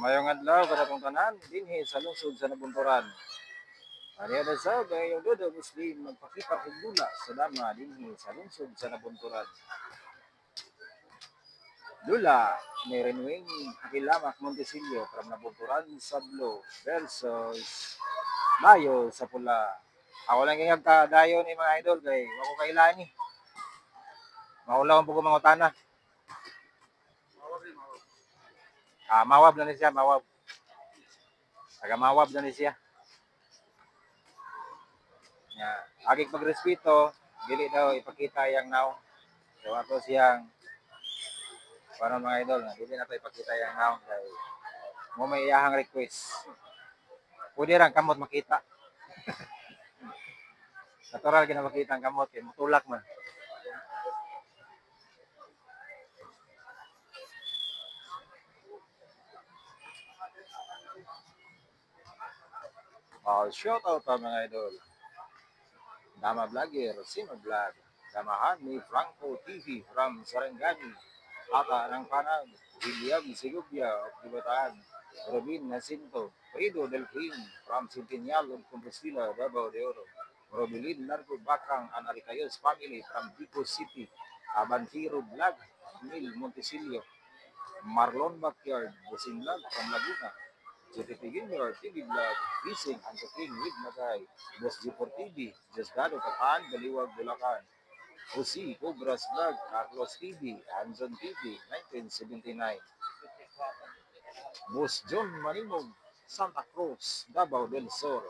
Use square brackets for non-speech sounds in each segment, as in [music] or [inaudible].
Mayong adlaw kada tong tanan dinhi sa lungsod sa Nabunturan. Ari na sa gayong dodo Muslim magpakita og dula sa dama dinhi sa lungsod sa Nabunturan. Dula ni Renwing Hakilamak Montesilio from Nabunturan Sablo versus Mayo sa pula. Ako lang yung dayo ni mga idol kay wako kailan ni. Maulaw po ko mga utana. Ah, mawab na ni siya, mawab. Taga mawab na ni siya. Ya, agig pagrespeto, dili daw ipakita yang now. So ato siyang para mga idol na dili na to ipakita yang now kay mo may iyahang request. Pwede lang kamot makita. [laughs] Natural gina makita ang kamot kay mutulak man. Uh, shout out pa mga idol. Dama Vlogger, Sino Vlog. Samahan ni Franco TV from Sarangani. Ata ng Panag, William Sigubia of Dibataan. Robin Jacinto, Frido Delfin from Centennial of Compostela, Davao de Oro. Robilin Largo Bakang and Aricayos family from Pico City. Abantiro Vlog, Mil Montesilio. Marlon Backyard, Busing Vlog from Laguna. JTP Junior, TV Vlog, Bising, and the King with Magay, Boss G4 TV, Jasgado Kataan, Baliwag, Bulacan, Jose, Cobras Vlog, Carlos TV, Anson TV, 1979. Boss John Manimog, Santa Cruz, Davao del Sur,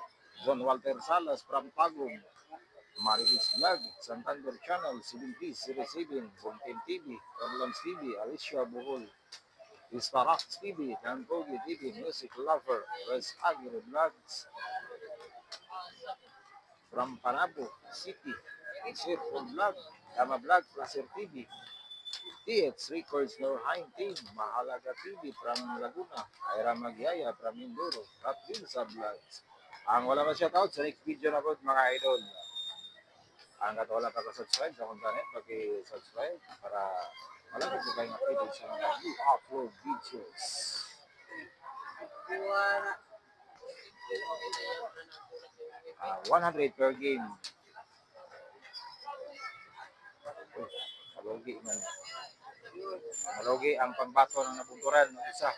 John Walter Salas from Tagum, Marilis Vlog, Santander Channel, 7007, Bontin TV, Orlons TV, Alicia Bohol, Istarax TV, Kanpogi TV, Music Lover, Res Agri Vlogs, from Panabo City, Circle Vlog, Tama Vlog, Placer TV, TX Records Norhain Team, Mahalaga TV from Laguna, Ira Magyaya from Mindoro, Rapil sa. Ang wala pa shoutout sa next video na po mga idol. Ang kato wala pa ka-subscribe sa kung saan pag-subscribe para malapit ko kayong updated sa mga upload videos. Ah, 100 per game. Uy, Malugi man. Malugi ang pangbato ng napunturan ng isa.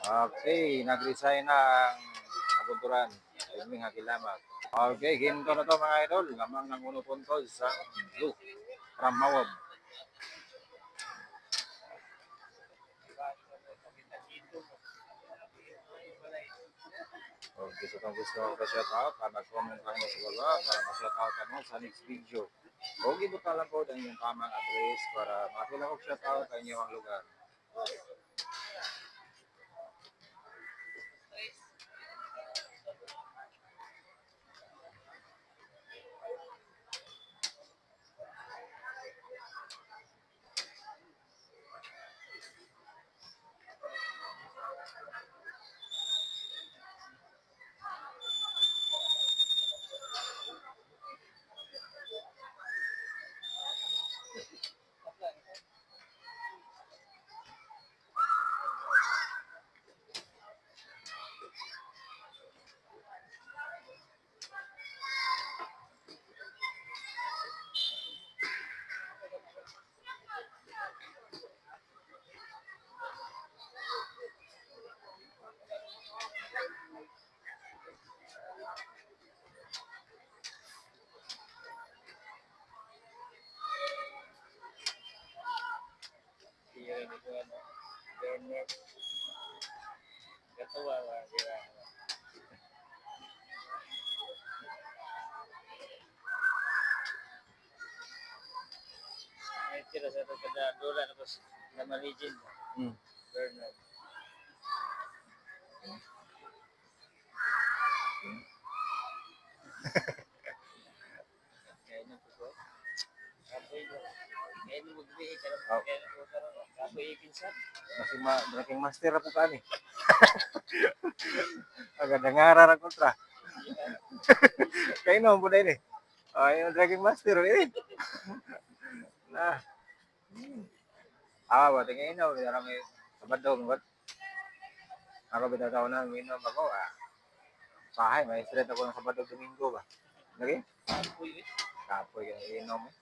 Okay, nag-resign na ang napunturan. Ilming Hakilamat. Okay, ginto na to mga idol. Lamang ng uno puntos sa Blue from Mawab. Kung gusto kong gusto ko ka-shout out, para mag-comment lang sa baba para ma-shout out mo sa next video. Huwag ibuta lang po ang inyong tamang address para makila ko shout out ang inyong lugar. Lang. Oh. Kaya na po karoon. Kapoy ikinsan. Kasi ma malaking master po ka ni. Agad nangarar ang kontra. Po na yun eh. Ay, yung Dragon Master [laughs] eh. [laughs] [laughs] na. Ah, ba tingin ino, parang may sabado mo ba? Ako bitataw na minom ako ah. Pahay, may straight ako ng sabado domingo ba. Lagi? Kapoy yung inom eh. [laughs]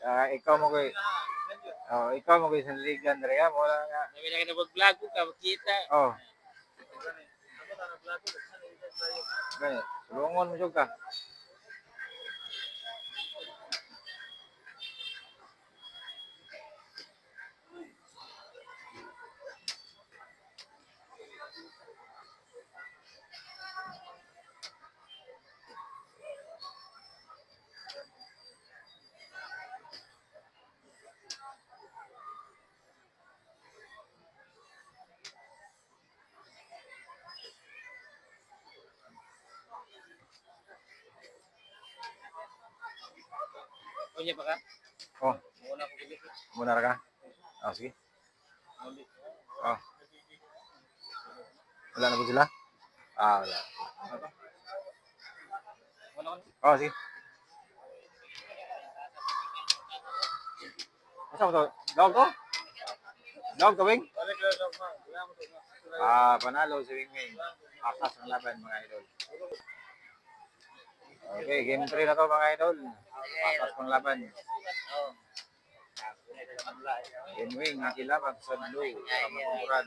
Ah, ikaw mo koy. Oh, ikaw mo koy sa ligan dere mo lang nga. Nabi na kita mag-vlog ko ka, makita. Oh. Gani, sulungon mo jud ka. Kunya pa ka? Oh, Muna ko bilis. muna ka. Oh, sige. Oh. Wala na po sila? Ah, wala. Oh, sige. Asa mo to? Dog to? Dog to, Wing? Ah, panalo si Wing Wing. Akas ang laban, mga idol. Okay, game 3 na to, mga idol. Akas pang laban. Wing Wing, nakilabag sa blue, sa maturan.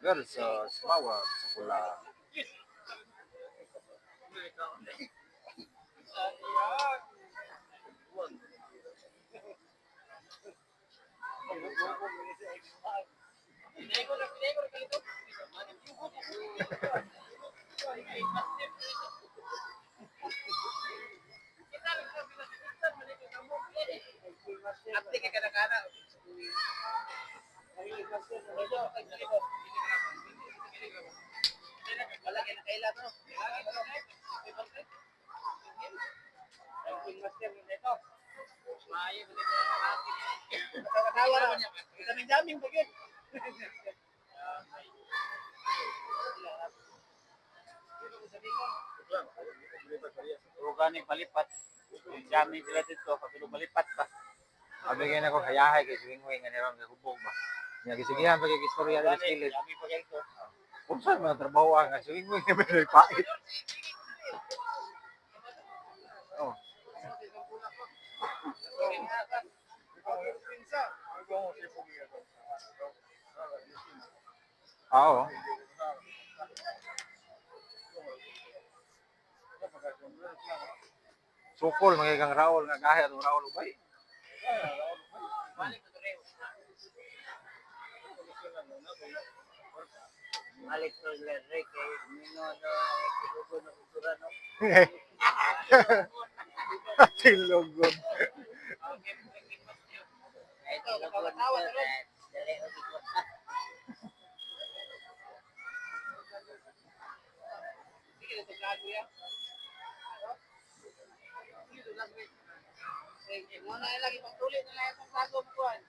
Versus Mawag sa pula. Ate ka kana-kana. Wala kaya nakaila to. Master nito. Maayo ko dito. Nakakatawa na. Kaming daming bagay. Nang palipat. Jamming sila dito. Patulog malipat pa. Abi kaya na ko kayahay kay Wing, nga nirang hubog ba. Nga gisigihan pa kay istorya sa kilid. Kung saan mga trabaho nga, Wing na may pait. Oh. አዎ sukul mga Raul nga gahe atong Raul ubay. Malik to le rey que no no equivoco no no. Kahit Kilugo na kultura, dali o kultura. Muna lagi pagtulit na lang itong bago mo kuhan.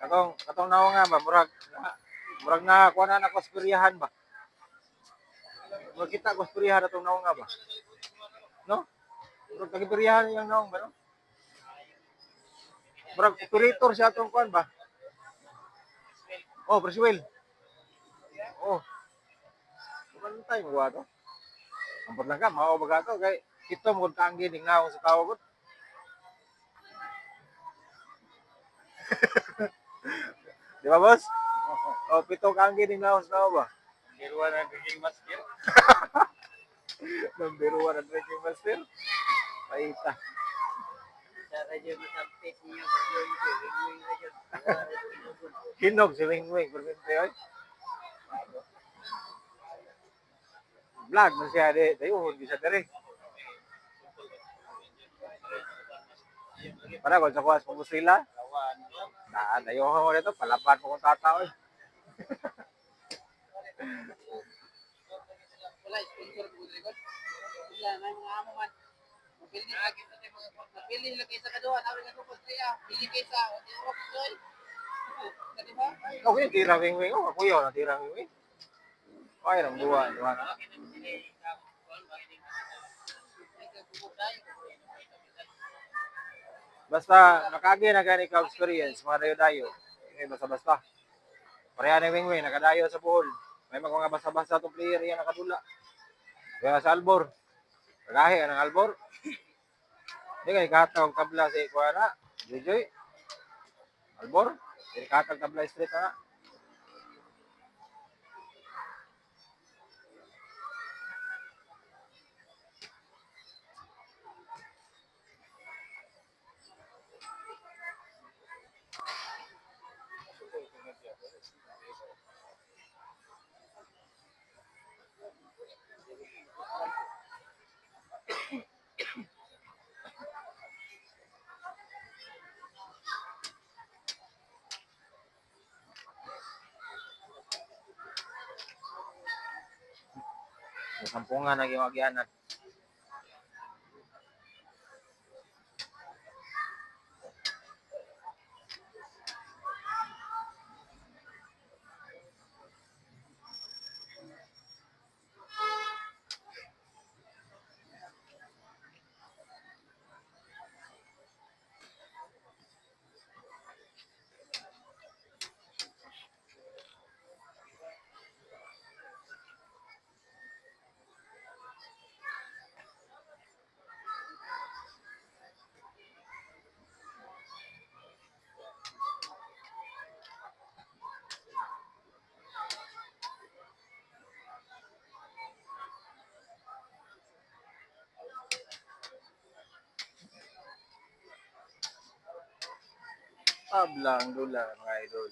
Katong katong nawa nga ba murag na- murag na kuha na na kuspiryahan ba? Murag kita kuspiryahan atong nawa nga ba? No? Murag kagipiryahan yung naong ba no? Murag operator siya atong kuan ba? Oh, Briswell. Oh. Kuman tayo mo to? Ampot lang ka, mao ba to kay ito mo kaanggi ning naong sa tawag ko. [laughs] Di ba, boss? O, pito ka ang gining laos na ba? Kiruwa na nagiging masker. Number one ang drinking [laughs] master. Paita. Sa radyo masampit niyo sa radyo. Ringwing radyo. Hinog si Wing Wing. Permente, oy. Vlog man siya di. Tayo, hindi siya dari. Para kung sa kuwas mo sila. Kawan. Na, tayo ko mo dito. Palaban mo kung tata, oy. Wala, sponsor po sa likod. Wala, may mga amo man. Mapili Mapili sila kaysa kaduha. Nawin nga ko siya. Pili ako kusoy. Kadi ba? Okay, tira wing wing. Oh, kuya, na tira wing wing. Okay, nang buwan. Buwan na. Basta, nakagi na gani ka experience, mga dayo-dayo. Eh, basta-basta. Pareha na wing wing, nakadayo sa pool. May mga basta-basta itong player yan nakadula. Kaya sa Albor. Kagahi, anong Albor? Hindi kay katawag tabla si Kuana. Jojoy. Albor. Hindi katawag tabla street na. Sampungan na yung agyanan. Tablang dula, mga idol.